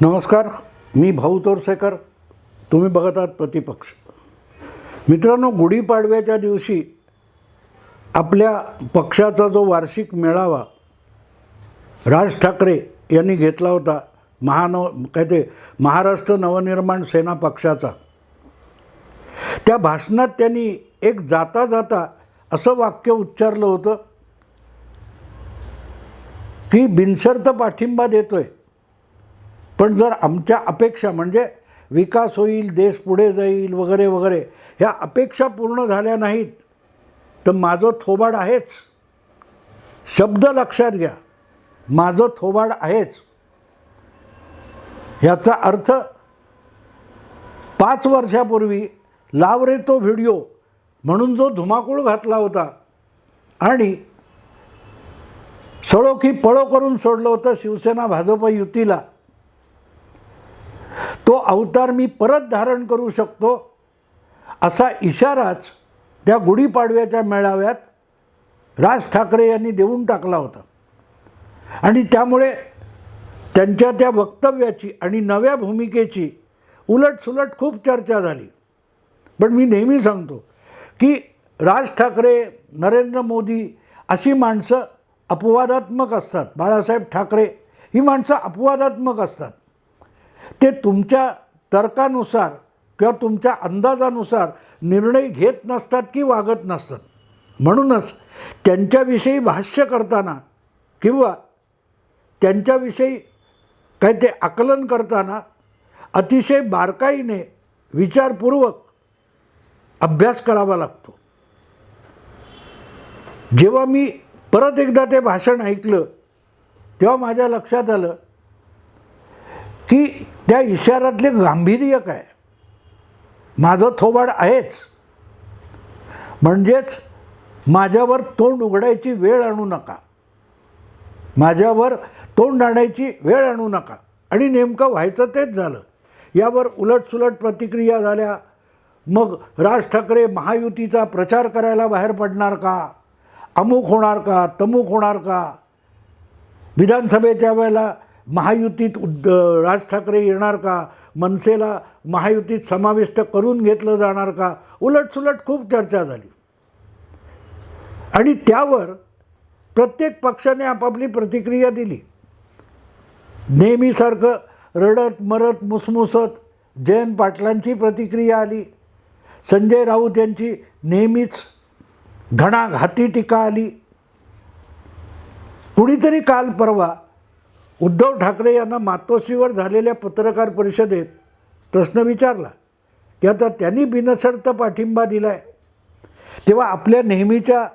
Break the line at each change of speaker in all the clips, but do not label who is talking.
नमस्कार मी भाऊ तोरसेकर. तुम्ही बघत आहात प्रतिपक्ष. मित्रांनो गुढीपाडव्याच्या दिवशी आपल्या पक्षाचा जो वार्षिक मेळावा राज ठाकरे यांनी घेतला होता महानव काय ते महाराष्ट्र नवनिर्माण सेना पक्षाचा. त्या भाषणात त्यांनी एक जाता जाता असं वाक्य उच्चारलं होतं की बिनशर्त पाठिंबा देतोय. पण जर आमच्या अपेक्षा म्हणजे विकास होईल देश पुढे जाईल वगैरे वगैरे ह्या अपेक्षा पूर्ण झाल्या नाहीत तर माझं थोबाड आहेच. शब्द लक्षात घ्या. माझं थोबाड आहेच. ह्याचा अर्थ पाच वर्षापूर्वी लाव रे तो व्हिडिओ म्हणून जो धुमाकूळ घातला होता आणि सळो की पळो करून सोडलं होतं शिवसेना भाजप युतीला तो अवतार मी परत धारण करू शकतो. असा इशाराच त्या गुढीपाडव्याच्या मेळाव्यात राज ठाकरे यांनी देऊन टाकला होता. आणि त्यामुळे त्यांच्या त्या वक्तव्याची आणि नव्या भूमिकेची उलटसुलट खूप चर्चा झाली. पण मी नेहमी सांगतो की राज ठाकरे नरेंद्र मोदी अशी माणसं अपवादात्मक असतात. बाळासाहेब ठाकरे ही माणसं अपवादात्मक असतात. ते तुमच्या तर्कानुसार किंवा तुमच्या अंदाजानुसार निर्णय घेत नसतात की वागत नसतात. म्हणूनच त्यांच्याविषयी भाष्य करताना किंवा त्यांच्याविषयी काय ते आकलन करताना अतिशय बारकाईने विचारपूर्वक अभ्यास करावा लागतो. जेव्हा मी परत एकदा ते भाषण ऐकलं तेव्हा माझ्या लक्षात आलं की त्या इशाऱ्यातले गांभीर्य काय? माझं थोबाड आहेच. म्हणजेच माझ्यावर तोंड उघडायची वेळ आणू नका. माझ्यावर तोंड आणायची वेळ आणू नका. आणि नेमकं व्हायचं तेच झालं. यावर उलटसुलट प्रतिक्रिया झाल्या. मग राज ठाकरे महायुतीचा प्रचार करायला बाहेर पडणार का? अमुक होणार का? तमुक होणार का? विधानसभेच्या वेळेला महायुतीत उद्द राज ठाकरे येणार का? मनसेला महायुतीत समाविष्ट करून घेतलं जाणार का? उलटसुलट खूप चर्चा झाली. आणि त्यावर प्रत्येक पक्षाने आपापली प्रतिक्रिया दिली. नेहमीसारखं रडत मरत मुसमुसत जयंत पाटलांची प्रतिक्रिया आली. संजय राऊत यांची नेहमीच घणाघाती टीका आली. कुणीतरी काल परवा उद्धव ठाकरे यांना मातोश्रीवर झालेल्या पत्रकार परिषदेत प्रश्न विचारला की आता त्यांनी बिनशर्त पाठिंबा दिला आहे तेव्हा आपल्या नेहमीच्या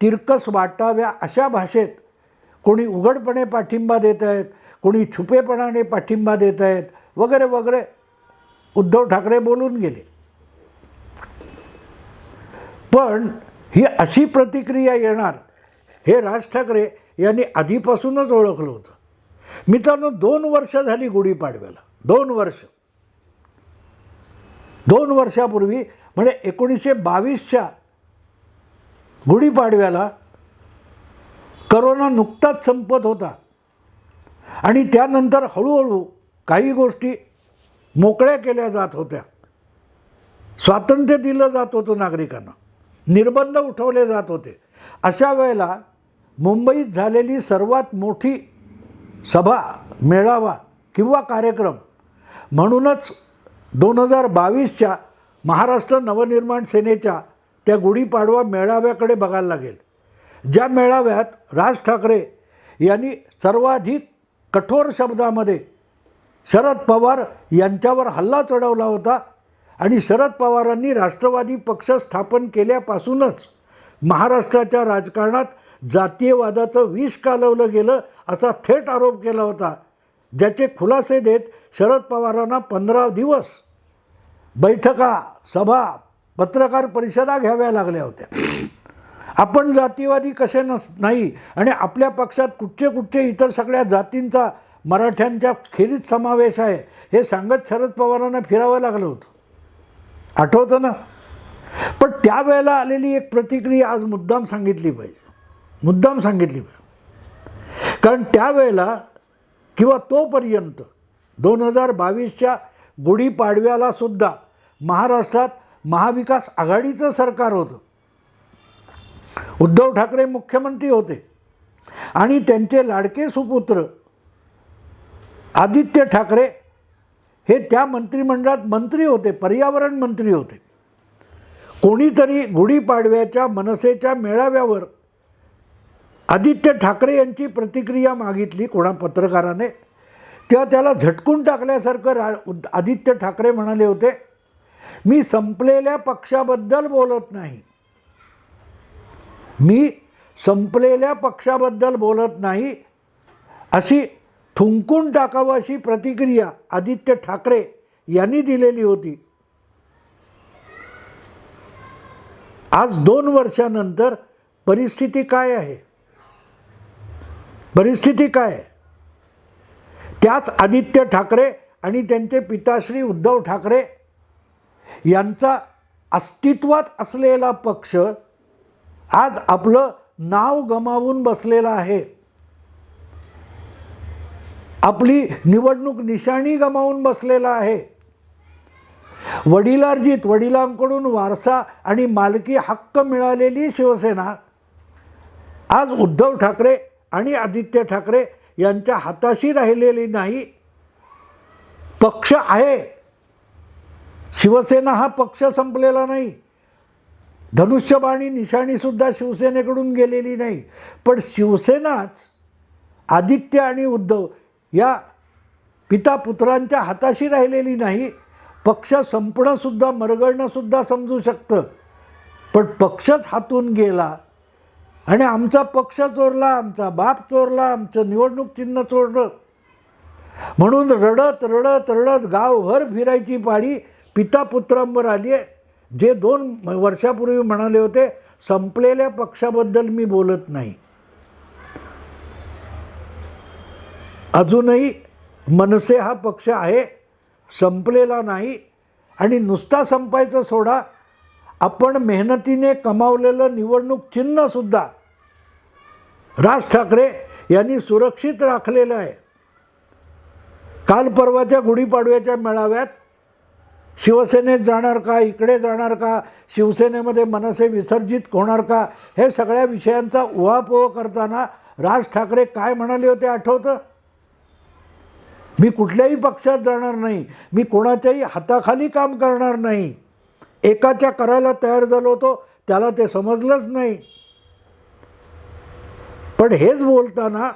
तिरकस वाटाव्या अशा भाषेत कोणी उघडपणे पाठिंबा देत आहेत कोणी छुपेपणाने पाठिंबा देत आहेत वगैरे वगैरे उद्धव ठाकरे बोलून गेले. पण ही अशी प्रतिक्रिया येणार हे राज ठाकरे यांनी आधीपासूनच ओळखलं होतं. मित्रांनो दोन वर्ष झाली गुढीपाडव्याला दोन वर्ष. दोन वर्षापूर्वी म्हणजे एकोणीसशे बावीसच्या गुढीपाडव्याला करोना नुकताच संपत होता. आणि त्यानंतर हळूहळू काही गोष्टी मोकळ्या केल्या जात होत्या. स्वातंत्र्य दिलं जात होतं नागरिकांना. निर्बंध उठवले जात होते. अशा वेळेला मुंबईत झालेली सर्वात मोठी सभा मेळावा किंवा कार्यक्रम. म्हणूनच दोन हजार बावीसच्या महाराष्ट्र नवनिर्माण सेनेच्या त्या गुढीपाडवा मेळाव्याकडे बघायला लागेल. ज्या मेळाव्यात राज ठाकरे यांनी सर्वाधिक कठोर शब्दामध्ये शरद पवार यांच्यावर हल्ला चढवला होता आणि शरद पवारांनी राष्ट्रवादी पक्ष स्थापन केल्यापासूनच महाराष्ट्राच्या राजकारणात जातीयवादाचं विष कालवलं गेलं असा थेट आरोप केला होता. ज्याचे खुलासे देत शरद पवारांना पंधरा दिवस बैठका सभा पत्रकार परिषदा घ्याव्या लागल्या होत्या. आपण जातीवादी कसे नस नाही आणि आपल्या पक्षात कुठचे कुठचे इतर सगळ्या जातींचा मराठ्यांच्या खेरीत समावेश आहे हे सांगत शरद पवारांना फिरावं लागलं होतं. आठवतं ना? पण त्यावेळेला आलेली एक प्रतिक्रिया आज मुद्दाम सांगितली पाहिजे. मुद्दाम सांगितली कारण त्यावेळेला किंवा तोपर्यंत दोन हजार बावीसच्या गुढीपाडव्याला सुद्धा महाराष्ट्रात महाविकास आघाडीचं सरकार होतं. उद्धव ठाकरे मुख्यमंत्री होते. आणि त्यांचे लाडके सुपुत्र आदित्य ठाकरे हे त्या मंत्रिमंडळात मंत्री होते पर्यावरण मंत्री होते. कोणीतरी गुढीपाडव्याच्या मनसेच्या मेळाव्यावर आदित्य ठाकरे यांची प्रतिक्रिया मागितली कोणा पत्रकाराने तेव्हा त्याला झटकून टाकल्यासारखं रा उद- आदित्य ठाकरे म्हणाले होते मी संपलेल्या पक्षाबद्दल बोलत नाही. मी संपलेल्या पक्षाबद्दल बोलत नाही. अशी थुंकून टाकावं अशी प्रतिक्रिया आदित्य ठाकरे यांनी दिलेली होती. आज दोन वर्षानंतर परिस्थिती काय आहे? परिस्थिती काय? त्याच आदित्य ठाकरे आणि त्यांचे पिताश्री उद्धव ठाकरे यांचा अस्तित्वात असलेला पक्ष आज आपलं नाव गमावून बसलेला आहे. आपली निवडणूक निशाणी गमावून बसलेला आहे. वडिलार्जित वडिलांकडून वारसा आणि मालकी हक्क मिळालेली शिवसेना आज उद्धव ठाकरे आणि आदित्य ठाकरे यांच्या हाताशी राहिलेली नाही पक्ष आहे. शिवसेना हा पक्ष संपलेला नाही. धनुष्यबाणी निशाणीसुद्धा शिवसेनेकडून गेलेली नाही. पण शिवसेनाच आदित्य आणि उद्धव या पिता पुत्रांच्या हाताशी राहिलेली नाही. पक्ष संपणंसुद्धा मरगळणंसुद्धा समजू शकतं. पण पक्षच हातून गेला आणि आमचा पक्ष चोरला आमचा बाप चोरला आमचं निवडणूक चिन्ह चोरलं. म्हणून रडत रडत रडत गावभर फिरायची पाळी पिता पुत्रांवर आली आहे. जे दोन वर्षापूर्वी म्हणाले होते संपलेल्या पक्षाबद्दल मी बोलत नाही. अजूनही मनसे हा पक्ष आहे संपलेला नाही. आणि नुसता संपायचं सोडा आपण मेहनतीने कमावलेलं निवडणूक चिन्हसुद्धा राज ठाकरे यांनी सुरक्षित राखलेलं आहे. काल परवाच्या गुढीपाडव्याच्या मेळाव्यात शिवसेनेत जाणार का इकडे जाणार का शिवसेनेमध्ये मनसे विसर्जित होणार का हे सगळ्या विषयांचा उहापोह करताना राज ठाकरे काय म्हणाले होते आठवतं? मी कुठल्याही पक्षात जाणार नाही. मी कोणाच्याही हाताखाली काम करणार नाही. एकाच्या करायला तयार झालो होतो त्याला ते समजलंच नाही. पण हेच बोलताना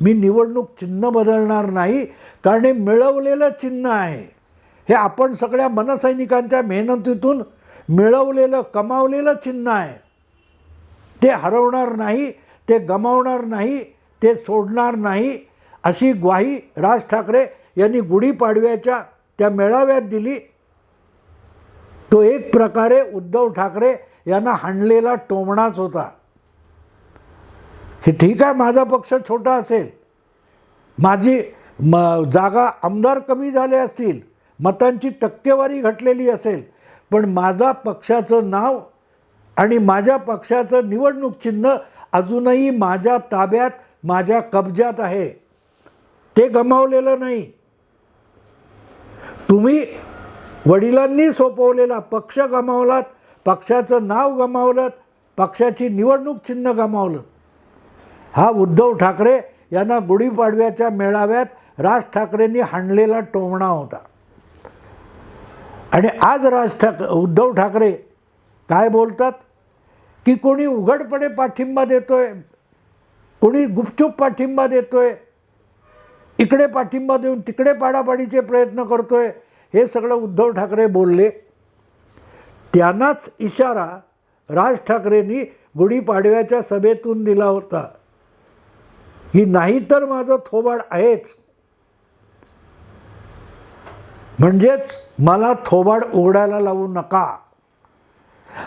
मी निवडणूक चिन्ह बदलणार नाही कारण हे मिळवलेलं चिन्ह आहे. हे आपण सगळ्या मनसैनिकांच्या मेहनतीतून मिळवलेलं कमावलेलं चिन्ह आहे. ते हरवणार नाही ते गमावणार नाही ते सोडणार नाही अशी ग्वाही राज ठाकरे यांनी गुढीपाडव्याच्या त्या मेळाव्यात दिली. तो एक प्रकारे उद्धव ठाकरे यांना हाणलेला टोमणाच होता. की ठीक आहे माझा पक्ष छोटा असेल. माझी म जागा आमदार कमी झाले असतील मतांची टक्केवारी घटलेली असेल पण माझा पक्षाचं नाव आणि माझ्या पक्षाचं निवडणूक चिन्ह अजूनही माझ्या ताब्यात माझ्या कब्जात आहे. ते गमावलेलं नाही. तुम्ही वडिलांनी सोपवलेला पक्ष गमावलात पक्षाचं नाव गमावलं पक्षाची निवडणूक चिन्ह गमावलं. हा उद्धव ठाकरे यांना गुढीपाडव्याच्या मेळाव्यात राज ठाकरेंनी हाणलेला टोमणा होता. आणि आज राज ठाक उद्धव ठाकरे काय बोलतात? की कोणी उघडपणे पाठिंबा देतोय कोणी गुपचूप पाठिंबा देतोय इकडे पाठिंबा देऊन तिकडे पाडापाडीचे प्रयत्न करतोय हे सगळं उद्धव ठाकरे बोलले. त्यांनाच इशारा राज ठाकरेंनी गुढीपाडव्याच्या सभेतून दिला होता. की नाही तर माझं थोबाड आहेच. म्हणजेच मला थोबाड उघडायला लावू नका.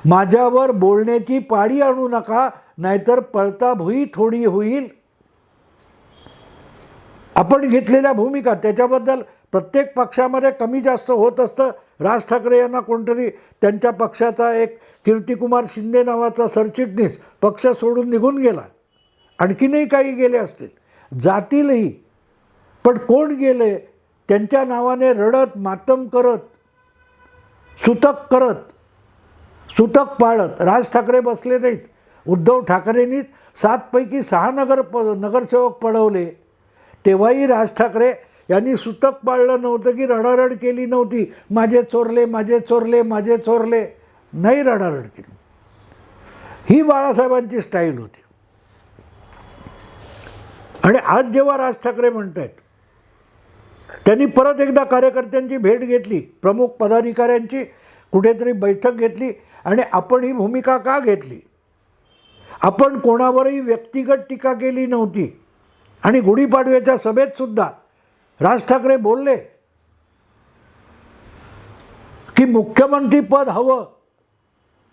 माझ्यावर बोलण्याची पाळी आणू नका नाहीतर पळता भुई थोडी होईल. आपण घेतलेल्या भूमिका त्याच्याबद्दल प्रत्येक पक्षामध्ये कमी जास्त होत असतं. राज ठाकरे यांना कोणतरी त्यांच्या पक्षाचा एक कीर्तिकुमार शिंदे नावाचा सरचिटणीस पक्ष सोडून निघून गेला. आणखीनही काही गेले असतील. जातीलही. पण कोण गेले? त्यांच्या नावाने रडत मातम करत सुतक करत सुतक पाळत राज ठाकरे बसले नाहीत. उद्धव ठाकरेंनीच सातपैकी सहा नगर प नगरसेवक पडवले तेव्हाही राज ठाकरे यांनी सुतक पाळलं नव्हतं की रडारड केली नव्हती. माझे चोरले माझे चोरले माझे चोरले. नाही रडारड केली. ही बाळासाहेबांची स्टाईल होती. आणि आज जेव्हा राज ठाकरे म्हणत आहेत त्यांनी परत एकदा कार्यकर्त्यांची भेट घेतली प्रमुख पदाधिकाऱ्यांची कुठेतरी बैठक घेतली आणि आपण ही भूमिका का घेतली? आपण कोणावरही व्यक्तिगत टीका केली नव्हती. आणि गुढीपाडव्याच्या सभेतसुद्धा राज ठाकरे बोलले की मुख्यमंत्रीपद हवं.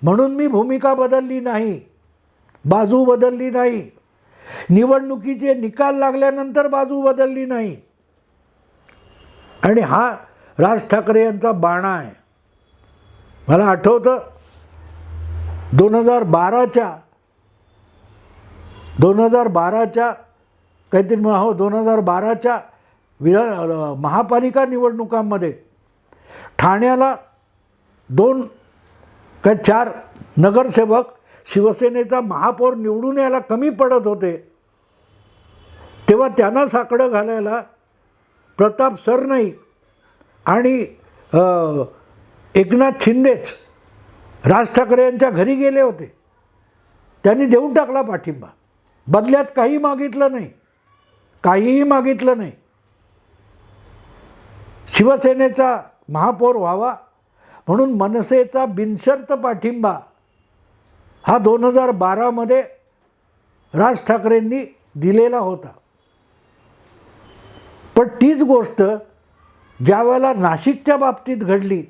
म्हणून मी भूमिका बदलली नाही. बाजू बदलली नाही. निवडणुकीचे निकाल लागल्यानंतर बाजू बदलली नाही. आणि हा राज ठाकरे यांचा बाणा आहे. मला आठवतं दोन हजार बाराच्या दोन हजार बाराच्या काहीतरी हो दोन हजार बाराच्या विधान महापालिका निवडणुकांमध्ये ठाण्याला दोन का चार नगरसेवक शिवसेनेचा महापौर निवडून यायला कमी पडत होते. तेव्हा त्यांना साकडं घालायला प्रताप सरनाईक आणि एकनाथ शिंदेच राज ठाकरे यांच्या घरी गेले होते. त्यांनी देऊन टाकला पाठिंबा. बदल्यात काही मागितलं नाही. काहीही मागितलं नाही. शिवसेनेचा महापौर व्हावा म्हणून मनसेचा बिनशर्त पाठिंबा हा दोन हजार बारामध्ये राज ठाकरेंनी दिलेला होता. पण तीच गोष्ट ज्या वेळेला नाशिकच्या बाबतीत घडली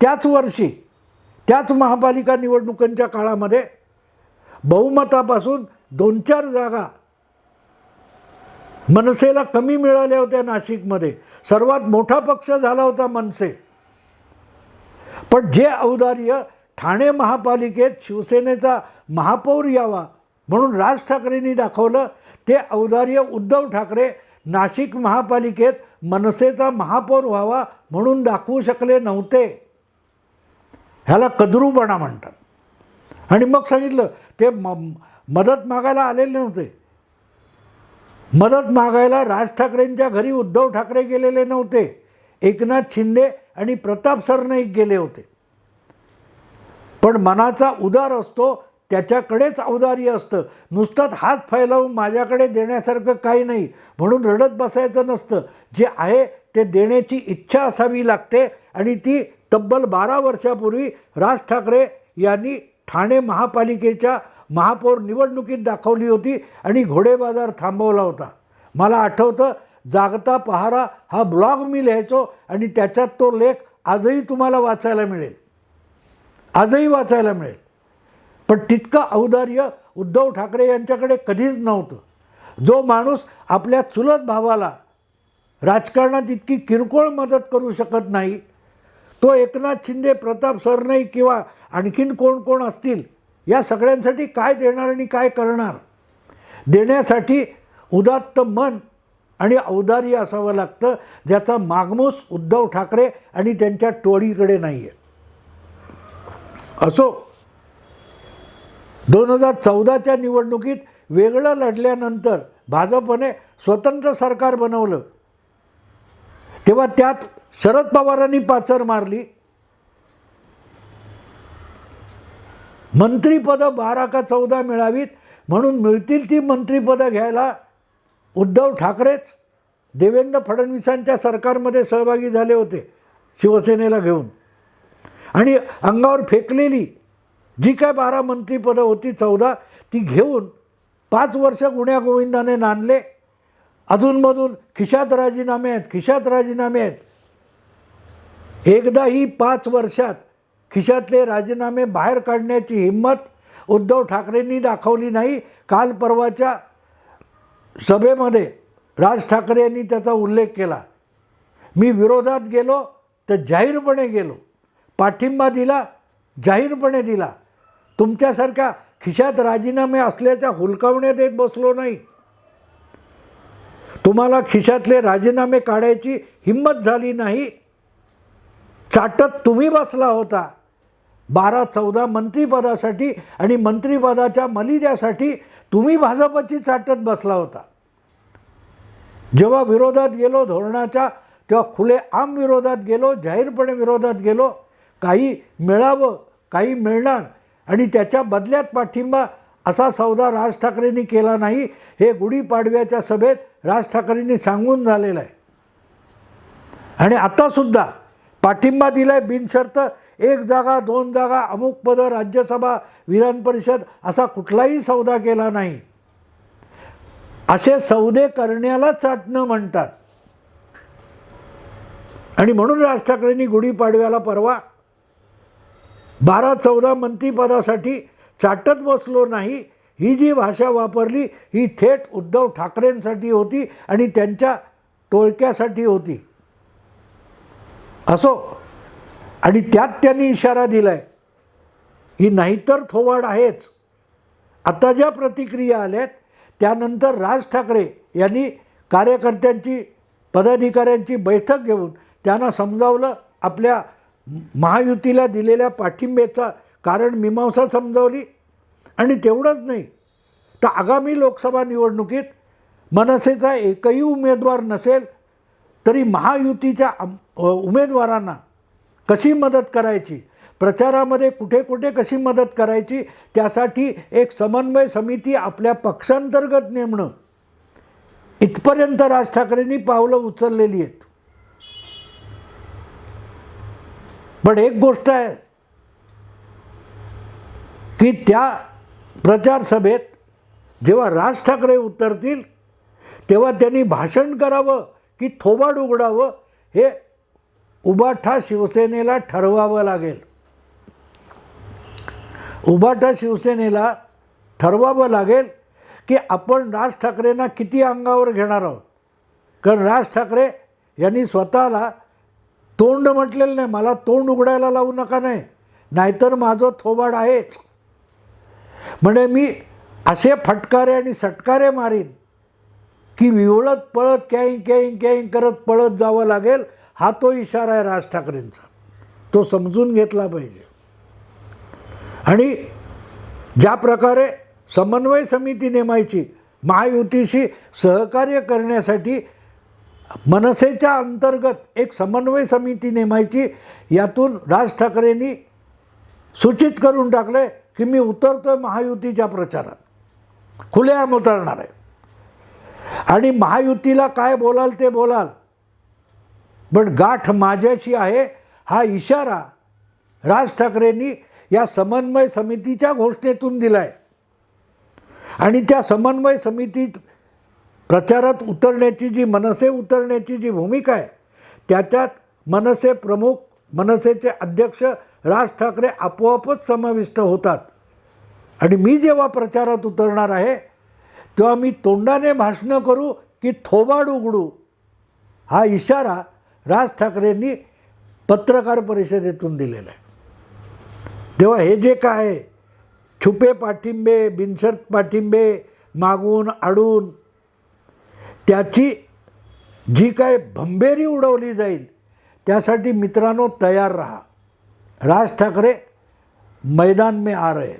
त्याच वर्षी त्याच महापालिका निवडणुकांच्या काळामध्ये बहुमतापासून दोन चार जागा मनसेला कमी मिळाल्या होत्या नाशिकमध्ये. सर्वात मोठा पक्ष झाला होता मनसे. पण जे औदार्य ठाणे महापालिकेत शिवसेनेचा महापौर यावा म्हणून राज ठाकरेंनी दाखवलं ते औदार्य उद्धव ठाकरे नाशिक महापालिकेत मनसेचा महापौर व्हावा म्हणून दाखवू शकले नव्हते. ह्याला कदरूपणा म्हणतात. आणि मग सांगितलं ते म मदत मागायला आलेले नव्हते. मदत मागायला राज ठाकरेंच्या घरी उद्धव ठाकरे गेलेले नव्हते. एकनाथ शिंदे आणि प्रताप सरनाईक गेले होते. पण मनाचा उदार असतो त्याच्याकडेच औदार्य असतं. नुसतात हात फैलावून माझ्याकडे देण्यासारखं काही नाही म्हणून रडत बसायचं नसतं. जे आहे ते देण्याची इच्छा असावी लागते आणि ती तब्बल बारा वर्षापूर्वी राज ठाकरे यांनी ठाणे महापालिकेच्या महापौर निवडणुकीत दाखवली होती आणि घोडेबाजार थांबवला होता. मला आठवतं जागता पहारा हा ब्लॉग मी लिहायचो आणि त्याच्यात तो लेख आजही तुम्हाला वाचायला मिळेल. आजही वाचायला मिळेल. पण तितकं औदार्य उद्धव ठाकरे यांच्याकडे कधीच नव्हतं. जो माणूस आपल्या चुलत भावाला राजकारणात इतकी किरकोळ मदत करू शकत नाही तो एकनाथ शिंदे प्रताप सरनाई किंवा आणखीन कोण कोण असतील या सगळ्यांसाठी काय देणार आणि काय करणार? देण्यासाठी उदात्त मन आणि औदार्य असावं लागतं ज्याचा मागमूस उद्धव ठाकरे आणि त्यांच्या टोळीकडे नाही आहे असो दोन हजार चौदाच्या निवडणुकीत वेगळं लढल्यानंतर भाजपने स्वतंत्र सरकार बनवलं. तेव्हा त्यात शरद पवारांनी पाचर मारली. मंत्रिपदं बारा का चौदा मिळावीत म्हणून मिळतील ती मंत्रिपदं घ्यायला उद्धव ठाकरेच. देवेंद्र फडणवीसांच्या सरकारमध्ये सहभागी झाले होते शिवसेनेला घेऊन. आणि अंगावर फेकलेली जी काय बारा मंत्रिपदं होती चौदा ती घेऊन पाच वर्ष गुण्यागोविंदाने नांदले. अधूनमधून खिशात राजीनामे आहेत खिशात राजीनामे आहेत. एकदा ही पाच वर्षात खिशातले राजीनामे बाहेर काढण्याची हिंमत उद्धव ठाकरेंनी दाखवली नाही. काल परवाच्या सभेमध्ये राज ठाकरे यांनी त्याचा उल्लेख केला. मी विरोधात गेलो तर जाहीरपणे गेलो. पाठिंबा दिला जाहीरपणे दिला. तुमच्यासारख्या खिशात राजीनामे असल्याच्या हुलकावण्यात येत बसलो नाही. तुम्हाला खिशातले राजीनामे काढायची हिंमत झाली नाही. चाटत तुम्ही बसला होता. बारा चौदा मंत्रिपदासाठी आणि मंत्रिपदाच्या मलिद्यासाठी तुम्ही भाजपची चाटत बसला होता. जेव्हा विरोधात गेलो धोरणाच्या तेव्हा खुले आम विरोधात गेलो जाहीरपणे विरोधात गेलो. काही मिळावं काही मिळणार आणि त्याच्या बदल्यात पाठिंबा असा सौदा राज ठाकरेंनी केला नाही हे गुढीपाडव्याच्या सभेत राज ठाकरेंनी सांगून झालेलं आहे. आणि आतासुद्धा पाठिंबा दिला आहे बिनशर्त एक जागा दोन जागा अमुक पदं राज्यसभा विधान परिषद असा कुठलाही सौदा केला नाही. असे सौदे करण्याला चाटणं म्हणतात. आणि म्हणून राज ठाकरेंनी गुढीपाडव्याला परवा बारा चौदा मंत्रिपदासाठी चाटत बसलो नाही. ही जी भाषा वापरली ही थेट उद्धव ठाकरेंसाठी होती आणि त्यांच्या टोळक्यासाठी होती. असो आणि त्यात त्यांनी इशारा दिला आहे ही नाहीतर थोवाड आहेच. आता ज्या प्रतिक्रिया आल्यात त्यानंतर राज ठाकरे यांनी कार्यकर्त्यांची पदाधिकाऱ्यांची बैठक घेऊन त्यांना समजावलं. आपल्या महायुतीला दिलेल्या पाठिंब्याचा कारण मीमांसा समजावली. आणि तेवढंच नाही तर आगामी लोकसभा निवडणुकीत मनसेचा एकही उमेदवार नसेल तरी महायुतीच्या उमेदवारांना कशी मदत करायची? प्रचारामध्ये कुठे कुठे कशी मदत करायची? त्यासाठी एक समन्वय समिती आपल्या पक्षांतर्गत नेमणं. इथपर्यंत राज ठाकरेंनी पावलं उचललेली आहेत. पण एक गोष्ट आहे की त्या प्रचार सभेत जेव्हा राज ठाकरे उतरतील तेव्हा त्यांनी भाषण करावं की थोबाड उघडावं हे उबाठा शिवसेनेला ठरवावं लागेल. उबाठा शिवसेनेला ठरवावं लागेल की आपण राज ठाकरेंना किती अंगावर घेणार आहोत? कारण राज ठाकरे यांनी स्वतःला तोंड म्हटलेलं नाही मला तोंड उघडायला लावू नका नाही नाहीतर माझं थोबाड आहेच. म्हणजे मी असे फटकारे आणि सटकारे मारीन की विवळत पळत कॅईंग कॅईंग कॅईंग करत पळत जावं लागेल. हा तो इशारा आहे राज ठाकरेंचा. तो समजून घेतला पाहिजे. आणि ज्या प्रकारे समन्वय समिती नेमायची महायुतीशी सहकार्य करण्यासाठी मनसेच्या अंतर्गत एक समन्वय समिती नेमायची यातून राज ठाकरेंनी सूचित करून टाकलं की मी उतरतोय महायुतीच्या प्रचारात. खुलेआम उतरणार आहे. आणि महायुतीला काय बोलाल ते बोलाल. पण गाठ माझ्याशी आहे हा इशारा राज ठाकरेंनी या समन्वय समितीच्या घोषणेतून दिला आहे आणि त्या समन्वय समितीत प्रचारात उतरण्याची जी मनसे उतरण्याची जी भूमिका आहे त्याच्यात मनसे प्रमुख मनसेचे अध्यक्ष राज ठाकरे आपोआपच समाविष्ट होतात. आणि मी जेव्हा प्रचारात उतरणार आहे तेव्हा मी तोंडाने भाषणं करू की थोबाड उघडू. हा इशारा राज ठाकरेंनी पत्रकार परिषदेतून दिलेलं आहे. तेव्हा हे जे काय आहे छुपे पाठिंबे बिनशर्त पाठिंबे मागून आडून त्याची जी काय भंबेरी उडवली जाईल त्यासाठी मित्रांनो तयार राहा. राज ठाकरे मैदान में आ रहे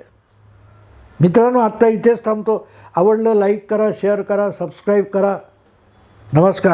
मित्रांनो आत्ता इथेच थांबतो. आवडलं लाईक करा शेअर करा सबस्क्राईब करा. नमस्कार.